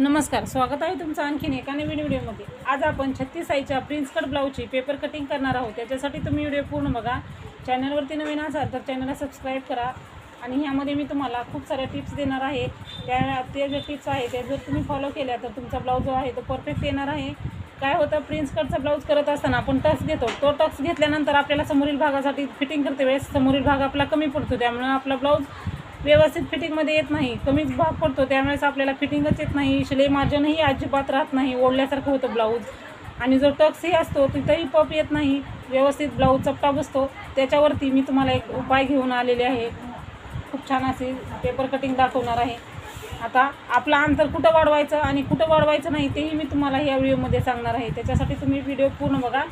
नमस्कार स्वागत आहे तुमचं आणखीन एका नवीन व्हिडिओमध्ये. आज आपण छत्तीस साईच्या प्रिन्स कट ब्लाऊजची पेपर कटिंग करणार आहोत. त्याच्यासाठी तुम्ही व्हिडिओ पूर्ण बघा. चॅनलवरती नवीन असाल तर चॅनलला सबस्क्राईब करा. आणि ह्यामध्ये मी तुम्हाला खूप साऱ्या टिप्स देणार आहे. त्या त्या ज्या टिप्स आहे त्या जर तुम्ही फॉलो केल्या तर तुमचा ब्लाऊज जो आहे तो परफेक्ट येणार आहे. काय होतं प्रिन्स कटचा ब्लाऊज करत असताना आपण टक्स घेतो. तो टक्स घेतल्यानंतर आपल्याला समोरील भागासाठी फिटिंग करते वेळेस समोरील भाग आपला कमी पडतो. त्यामुळे आपला ब्लाऊज व्यवस्थित फिटिंगमध्ये येत नाही. कमीच भाग पडतो त्यामुळेच आपल्याला फिटिंगच येत नाही. शिलाई मार्जनही अजिबात राहत नाही. ओढल्यासारखं होतं ब्लाऊज आणि जो टक्सही असतो तिथंही पप येत नाही. व्यवस्थित ब्लाऊज चपटा बसतो. त्याच्यावरती मी तुम्हाला एक उपाय घेऊन आलेले आहे. खूप छान असे पेपर कटिंग दाखवणार आहे. आता आपलं अंतर कुठं वाढवायचं आणि कुठं वाढवायचं नाही तेही मी तुम्हाला या व्हिडिओमध्ये सांगणार आहे. त्याच्यासाठी तुम्ही व्हिडिओ पूर्ण बघा.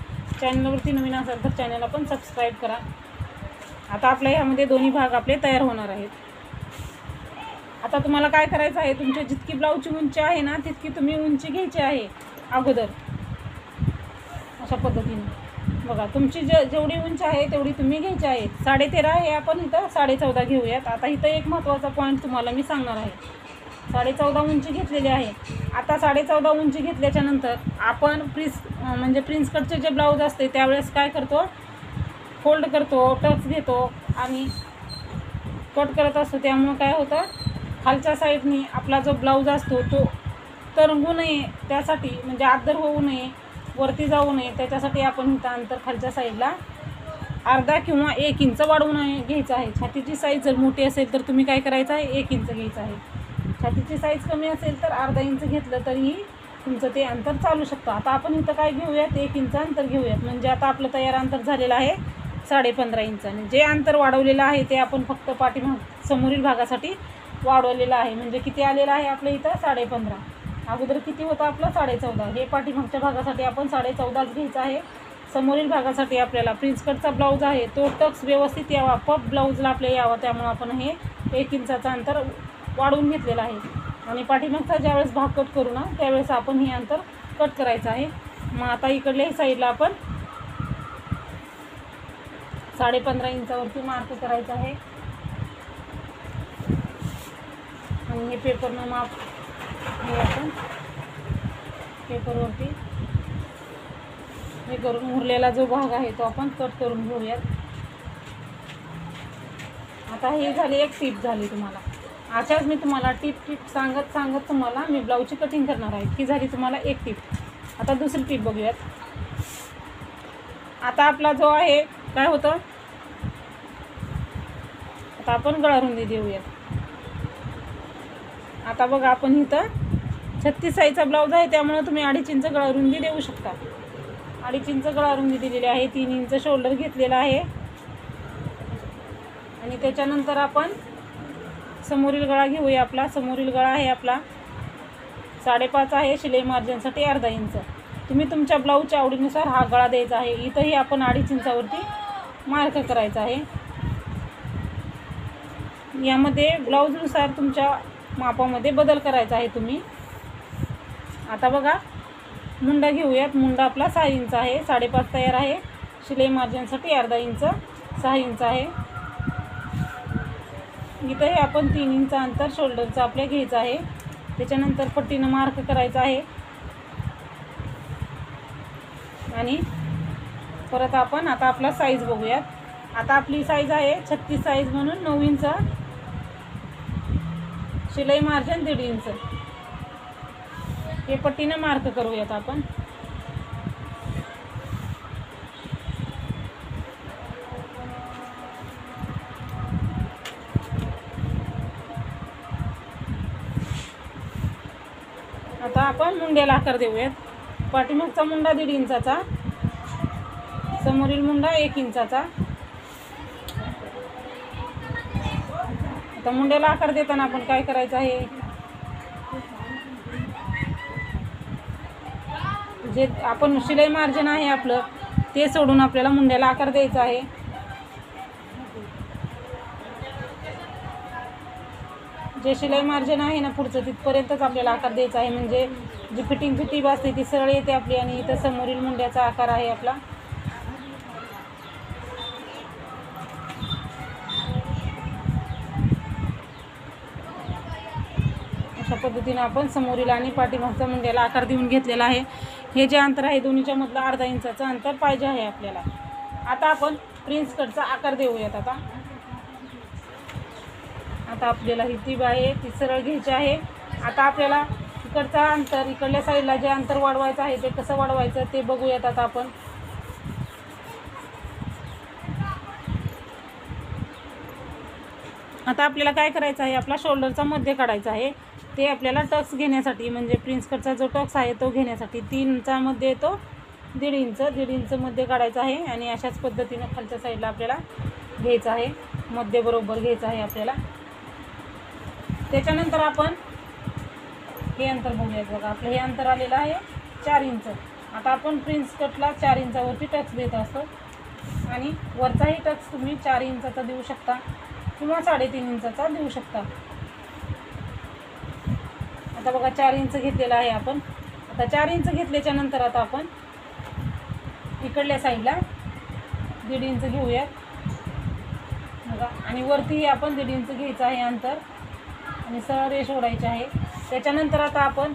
चॅनलवरती नवीन असाल तर चॅनलला पण सबस्क्राईब करा. आता आपल्या ह्यामध्ये दोन्ही भाग आपले तयार होणार आहेत. आता तुम्हाला काय करायचं आहे? तुमच्या जितकी ब्लाऊजची उंची आहे ना तितकी तुम्ही उंची घ्यायची आहे अगोदर. अशा पद्धतीने. बघा तुमची जे जेवढी उंची आहे तेवढी तुम्ही घ्यायची आहे. साडेतेरा हे आपण इथं साडेचौदा घेऊयात. आता इथं एक महत्त्वाचा पॉईंट तुम्हाला मी सांगणार आहे. साडेचौदा उंची घेतलेली आहे. आता साडेचौदा उंची घेतल्याच्या नंतर आपण प्रिन्स म्हणजे प्रिन्स कटचे जे ब्लाऊज असते त्यावेळेस काय करतो? फोल्ड करतो टच घेतो आणि कट करत असतो. त्यामुळं काय होतं? खालच्या साईडनी आपला जो ब्लाऊज असतो तो तरंगू नये. त्यासाठी म्हणजे आदर होऊ नये वरती जाऊ नये. त्याच्यासाठी आपण इथं अंतर खालच्या साईडला अर्धा किंवा एक इंच वाढवून घ्यायचं आहे. छातीची साईज जर मोठी असेल तर तुम्ही काय करायचं आहे? एक इंच घ्यायचं आहे. छातीची साईज कमी असेल तर अर्धा इंच घेतलं तरीही तुमचं ते अंतर चालू शकतं. आता आपण इथं काय घेऊयात? एक इंच अंतर घेऊयात. म्हणजे आता आपलं तयार अंतर झालेलं आहे साडे पंधरा इंचाने जे अंतर वाढवलेलं आहे ते आपण फक्त पाठीमाग समोरील भागासाठी वाढवलेलं आहे. म्हणजे किती आलेलं आहे आपलं इथं? साडे पंधरा अगोदर किती होतं आपलं? साडेचौदा. हे पाठीमागच्या भागासाठी आपण साडेचौदाच घ्यायचा घ्यायचं आहे. समोरील भागासाठी आपल्याला प्रिन्सकटचा ब्लाऊज आहे. तो टक्स व्यवस्थित यावा. पप ब्लाऊजला आपल्या यावा. त्यामुळं आपण हे एक इंचाचं अंतर वाढवून घेतलेलं आहे. आणि पाठीमागचा ज्यावेळेस भाग कट करू ना त्यावेळेस आपण हे अंतर कट करायचं आहे. मग आता इकडल्याही साईडला आपण साडेपंधरा इंचावरती मार्क करायचं आहे. आणि हे पेपरनं माप हे आपण पेपरवरती हे करून उरलेला जो भाग आहे तो आपण कट करून घेऊयात. आता हे झाली एक टीप झाली तुम्हाला. अशाच मी तुम्हाला टीप टीप सांगत सांगत तुम्हाला मी ब्लाऊजची कटिंग करणार आहे. ही झाली तुम्हाला एक टीप आता दुसरी टीप बघूयात. आता आपला जो आहे काय होतं? आता आपण गळारुंदी देऊयात. आता बघा आपण इथं छत्तीस साईजचा ब्लाऊज आहे त्यामुळं तुम्ही अडीच इंच गळा रुंदी देऊ शकता. अडीच इंच गळा रुंदी दिलेली आहे तीन इंच शोल्डर घेतलेला आहे. आणि त्याच्यानंतर आपण समोरील गळा घेऊया आपला. समोरील गळा आहे आपला साडेपाच आहे शिलाई मार्जिनसाठी अर्धा इंच. तुम्ही तुमच्या ब्लाऊजच्या आवडीनुसार हा गळा द्यायचा आहे. इथंही आपण अडीच इंचावरती मार्क करायचा आहे. यामध्ये ब्लाऊजनुसार तुमच्या मापामध्ये बदल करायचा आहे तुम्ही. आता बघा मुंडा घेऊयात. मुंडा आपला सहा इंच आहे. साडेपाच तयार आहे. शिलाई मार्जिनसाठी अर्धा इंच सहा इंच आहे. इथंही आपण तीन इंच अंतर शोल्डरचं आपल्या घ्यायचं आहे. त्याच्यानंतर पट्टीनं मार्क करायचं आहे. आणि परत आपण आता आपला साईज बघूयात. आता आपली साईज आहे छत्तीस साईज म्हणून नऊ इंच. शिलाई मार्जिन दीड इंच. हे पट्टीनं मार्क करूयात आपण. आता आपण मुंड्याला आकार देऊयात. पाठीमागचा मुंडा दीड इंचाचा. समोरील मुंडा एक इंचाचा. आता मुंड्याला आकार देताना आपण काय करायचं आहे? जे आपण शिलाई मार्जिन आहे आपलं ते सोडून आपल्याला मुंड्याला आकार द्यायचा आहे. जे शिलाई मार्जिन आहे ना पुढचं तिथपर्यंतच आपल्याला आकार द्यायचा आहे. म्हणजे जी फिटिंग फिटिंग असते ती सरळ येते आपली आणि इथं समोरील मुंड्याचा आकार आहे आपला. पद्धतीनं आपण समोरील आणि पाठीमागचा मुंड्याला आकार देऊन घेतलेला आहे. हे जे अंतर आहे दोन्हीच्या मधलं अर्धा इंचाचं अंतर पाहिजे आहे आपल्याला. आता आपण प्रिन्स कटचा आकार देऊयात आता. आता आपल्याला ही टीप आहे ती सरळ घ्यायची आहे. आता आपल्याला इकडचा अंतर इकडल्या साईडला जे अंतर वाढवायचं आहे ते कसं वाढवायचं ते बघूयात आता आपण. आता आपल्याला काय करायचं आहे आपला शोल्डरचा मध्य काढायचा आहे. ते आपल्याला टक्स घेण्यासाठी म्हणजे प्रिन्स कटचा जो टक्स आहे तो घेण्यासाठी तीन इंचामध्ये येतो दीड इंच दीड इंचमध्ये काढायचा आहे आणि अशाच पद्धतीनं खालच्या साईडला आपल्याला घ्यायचं आहे. मध्य बरोबर घ्यायचं आहे आपल्याला. त्याच्यानंतर आपण हे अंतर बघूयात बघा. आपलं हे अंतर आलेलं आहे चार इंच. आता आपण प्रिन्स कटला चार इंचावरती टक्स देत असतो. आणि वरचाही टक्स तुम्ही चार इंचाचा देऊ शकता किंवा साडेतीन इंचाचा देऊ शकता. आता बघा चार इंच घेतलेलं आहे आपण. आता चार इंच घेतल्याच्या नंतर आता आपण इकडल्या साईडला दीड इंच घेऊयात. बघा आणि वरतीही आपण दीड इंच घ्यायचं आहे अंतर. आणि सरळ रेष ओढायची आहे. त्याच्यानंतर आता आपण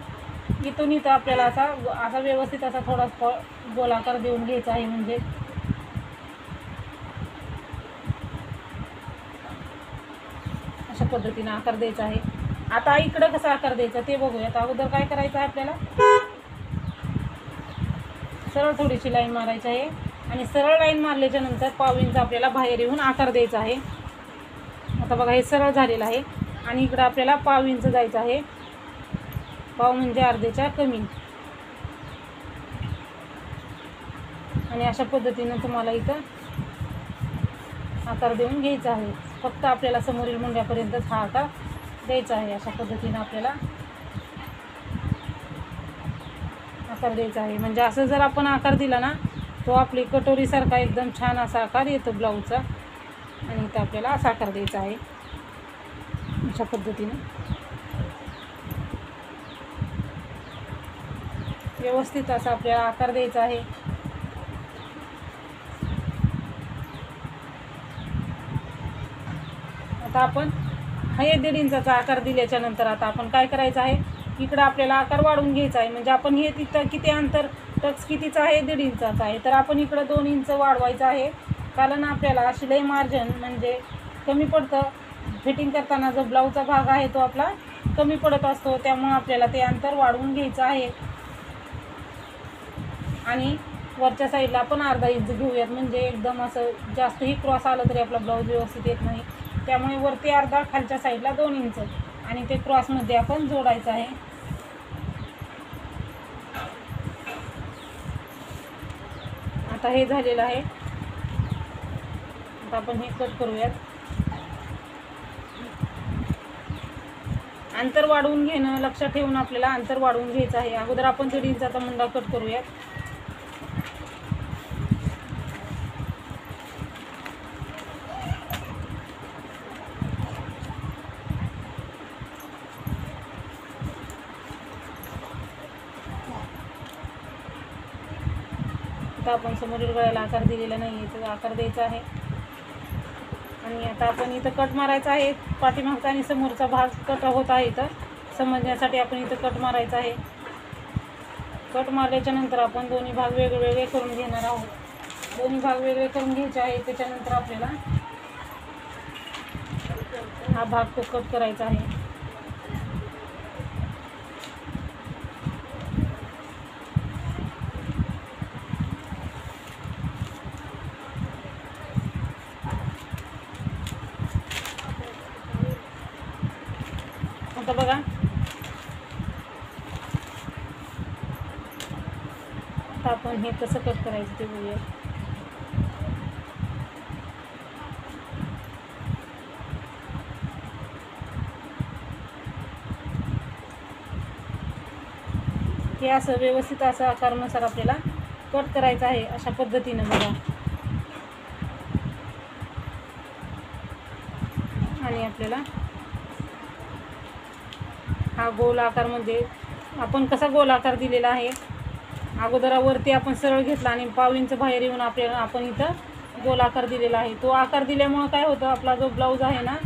इथून इथं आपल्याला असा असा व्यवस्थित असा थोडा गोलाकार देऊन घ्यायचा आहे म्हणजे. अशा पद्धतीनं आकार द्यायचा आहे. आता इकडं कसा आकार द्यायचा ते बघूयात. अगोदर काय करायचं आहे आपल्याला? सरळ थोडीशी लाईन मारायची आहे. आणि सरळ लाईन मारल्याच्या नंतर पाव आपल्याला बाहेर येऊन आकार द्यायचा आहे. आता बघा हे सरळ झालेलं आहे. आणि इकडं आपल्याला पावींचं जायचं आहे. पाव म्हणजे अर्धेच्या कमी. आणि अशा पद्धतीनं तुम्हाला इथं आकार देऊन घ्यायचा आहे. फक्त आपल्याला समोरील मुंड्यापर्यंतच हा आकार द्यायचा आहे अशा पद्धतीनं आपल्याला. आकार द्यायचा आहे. म्हणजे असं जर आपण आकार दिला ना तो आपली कटोरीसारखा एकदम छान असा आकार येतो ब्लाऊजचा. आणि इथं आपल्याला असा आकार द्यायचा आहे. अशा पद्धतीनं. व्यवस्थित असा आपल्याला आकार द्यायचा आहे. आता आपण हा हे दीड इंचाचा आकार दिल्याच्या नंतर आता आपण काय करायचं आहे? इकडं आपल्याला आकार वाढवून घ्यायचा आहे. म्हणजे आपण हे तिथं किती अंतर टक्स कितीचं आहे? दीड इंचाचा आहे. तर आपण इकडं दोन इंच वाढवायचं आहे. कारण आपल्याला शिलाई मार्जन म्हणजे कमी पडतं. फिटिंग करताना जो ब्लाऊजचा भाग आहे तो आपला कमी पडत असतो. त्यामुळं आपल्याला ते अंतर वाढवून घ्यायचं आहे. आणि वरच्या साईडला आपण अर्धा इंच घेऊयात. म्हणजे एकदम असं जास्तही क्रॉस आलं तरी आपला ब्लाऊज व्यवस्थित येत नाही. त्यामुळे वरती अर्धा खालच्या साईडला दोन इंच आणि ते क्रॉसमध्ये आपण जोडायचं आहे. आता हे झालेलं आहे. आता आपण हे कट करूयात. अंतर वाढवून घेणं लक्षात ठेवून आपल्याला अंतर वाढवून घ्यायचं आहे. अगोदर आपण दीड इंचाचा मुंडा कट करूयात. आपण समोरील गळ्याला आकार दिलेला नाही आहे तर आकार द्यायचा आहे. आणि आता आपण इथं कट मारायचा आहे. पाठीमागचा आणि समोरचा भाग कट होत आहे इथं. समजण्यासाठी आपण इथं कट मारायचा आहे. कट मारल्याच्या नंतर आपण दोन्ही भाग वेगळे वेगळे करून घेणार आहोत. दोन्ही भाग वेगळे करून घ्यायचे आहे त्याच्यानंतर आपल्याला हा भाग तो कट करायचा आहे. आता बघा. आता आपण हे कसं कट करायचं ते बघूया. हे असं व्यवस्थित असं आकारनुसार आपल्याला कट करायचं आहे अशा पद्धतीनं बघा. आणि आपल्याला हा गोल आकार म्हणजे आपण कसा गोल आकार दिलेला आहे. अगोदरावरती आपण सरळ घेतला आणि पावलींचं बाहेर येऊन आपल्याला आपण इथं गोल आकार दिलेला आहे. तो आकार दिल्यामुळं काय होतं आपला जो ब्लाऊज आहे ना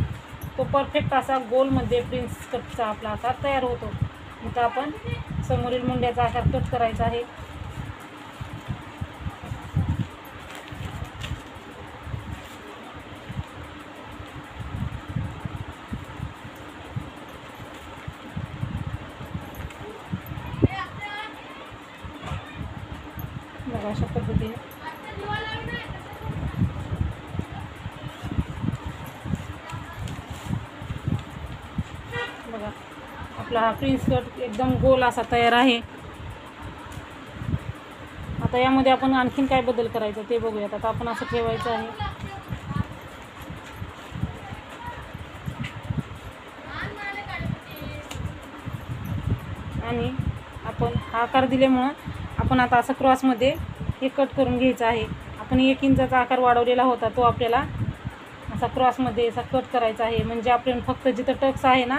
तो परफेक्ट असा गोलमध्ये प्रिन्स कटचा आपला आकार तयार होतो. इथं आपण समोरील मुंड्याचा आकार कट करायचा आहे बघा अशा पद्धतीने बघा आपला हा प्रिन्स कट एकदम गोल असा तयार आहे. आता यामध्ये आपण आणखीन काय बदल करायचा ते बघूयात. आता आपण असं ठेवायचं आहे. आणि आपण हा आकार दिल्यामुळं आपण आता असं क्रॉसमध्ये हे कट करून घ्यायचं आहे. आपण एक इंचाचा आकार वाढवलेला होता तो आपल्याला असा क्रॉसमध्ये असा कट करायचा आहे. म्हणजे आपण फक्त जिथं टक्स आहे ना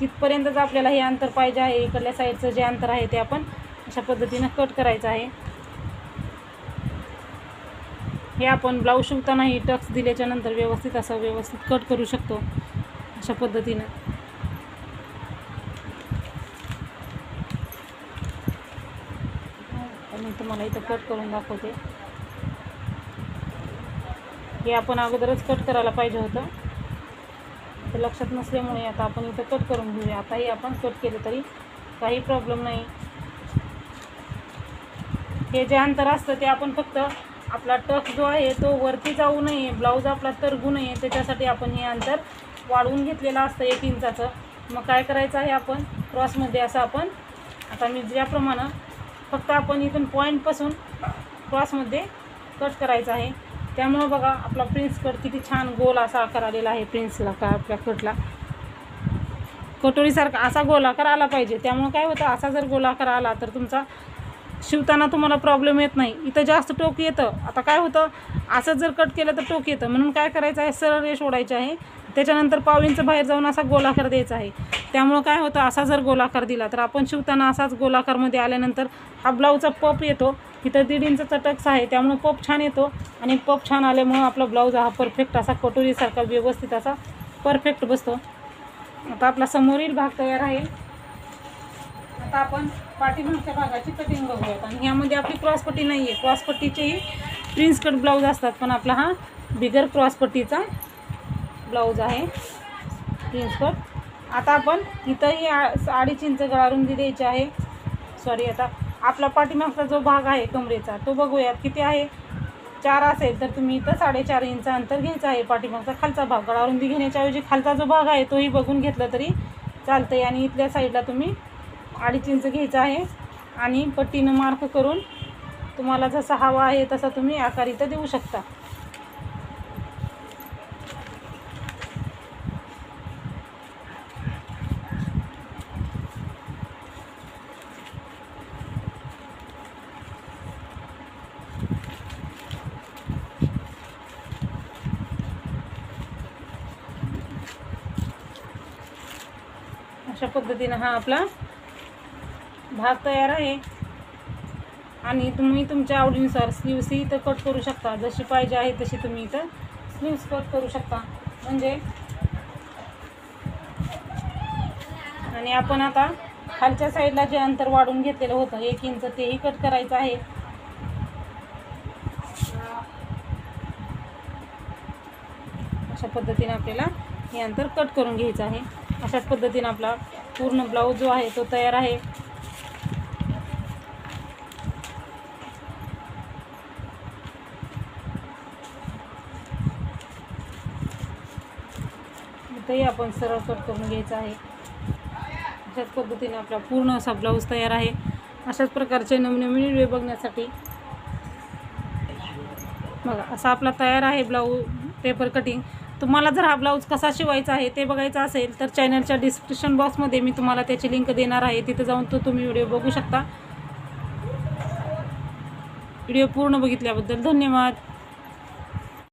तिथपर्यंतच आपल्याला हे अंतर पाहिजे आहे. इकडल्या साईडचं जे अंतर आहे ते आपण अशा पद्धतीनं कट करायचं आहे. हे आपण ब्लाऊज शिवतानाही टक्स दिल्याच्या नंतर व्यवस्थित असं व्यवस्थित कट करू शकतो. अशा पद्धतीनं. मी तुम्हाला इथं कट करून दाखवते. हे आपण अगोदरच कट करायला पाहिजे होतं. ते लक्षात नसल्यामुळे आता आपण इथं कट करून घेऊया. आताही आपण कट केलं तरी काही प्रॉब्लेम नाही. हे जे अंतर असतं ते आपण फक्त आपला टक जो आहे तो वरती जाऊ नये ब्लाऊज आपला तरगू नये त्याच्यासाठी आपण हे अंतर वाढवून घेतलेलं असतं एक इंचाचं. मग काय करायचं आहे आपण? क्रॉसमध्ये असं आपण आता मी ज्याप्रमाणे फक्त आपण इथून पॉईंटपासून क्रॉसमध्ये कट करायचं आहे. त्यामुळं बघा आपला प्रिन्स कट किती छान गोल असा आकार आलेला आहे प्रिन्सला का आपल्या कटला कटोरीसारखा असा गोलाकार आला पाहिजे. त्यामुळं काय होतं असा जर गोलाकार आला तर तुमचा शिवताना तुम्हाला प्रॉब्लेम येत नाही. इथं जास्त टोक येतं. आता काय होतं असं जर कट केलं तर टोक येतं. म्हणून काय करायचं आहे सरळ रेष ओढायची आहे. त्याच्यानंतर पावलींचं बाहेर जाऊन असा गोलाकार द्यायचा आहे. त्यामुळं काय होतं असा जर गोलाकार दिला तर आपण शिवताना असाच गोलाकारमध्ये आल्यानंतर हा ब्लाऊजचा पप येतो. इथं दीड इंचचा टक्स आहे त्यामुळं पप छान येतो. आणि पप छान आल्यामुळं आपला ब्लाऊज हा परफेक्ट असा कटोरीसारखा व्यवस्थित असा परफेक्ट बसतो. आता आपला समोरील भाग तयार आहे. आता आपण पाठीमागच्या भागाची कटिंग बघूयात. आणि ह्यामध्ये आपली क्रॉसपट्टी नाही आहे क्रॉसपट्टीचेही प्रिन्स कट ब्लाऊज असतात पण आपला हा बिगर क्रॉसपट्टीचा ब्लाऊज आहे. प्रिन्स कट आता आपण इथंही आ- अडीच इंच गळारुंदी द्यायची आहे. सॉरी आता आपला पाठीमागचा जो भाग आहे कमरेचा तो बघूयात किती आहे? चार असेल तर तुम्ही इथं साडेचार इंच अंतर घ्यायचं आहे. पाठीमागचा खालचा भाग गळारुंदी घेण्याच्या ऐवजी खालचा जो भाग आहे तोही बघून घेतला तरी चालतंय. आणि इथल्या साईडला तुम्ही अडीच इंच घ्यायचं आहे. आणि पट्टीनं मार्क करून तुम्हाला जसा हवा आहे तसा तुम्ही आकार इथं देऊ शकता. अशा पद्धतीनं हा आपला भाग तयार आहे. आणि तुम्ही तुमच्या आवडीनुसार स्लीव्सही इथं कट करू शकता. जशी पाहिजे आहे तशी तुम्ही इथं स्लीव्स कट करू शकता. म्हणजे आणि आपण आता खालच्या साईडला जे अंतर वाढून घेतलेलं होतं एक इंच तेही कट करायचं आहे. अशा पद्धतीने आपल्याला हे अंतर कट करून घ्यायचं आहे. अशाच पद्धतीने आपला पूर्ण ब्लाऊज जो आहे तो तयार आहे. इथंही आपण सरळ कट करून घ्यायचं आहे. अशाच पद्धतीने आपला पूर्ण असा ब्लाऊज तयार आहे. अशाच प्रकारचे नवनवीन व्हिडिओ बघण्यासाठी बघा असा आपला तयार आहे ब्लाऊज पेपर कटिंग तुम्हाला जर हा ब्लाऊज कसा शिवायचा आहे ते बघायचं असेल तर चॅनलच्या डिस्क्रिप्शन बॉक्समध्ये मी तुम्हाला त्याची लिंक देणार आहे. तिथं जाऊन तो तुम्ही व्हिडिओ बघू शकता. व्हिडिओ पूर्ण बघितल्याबद्दल धन्यवाद.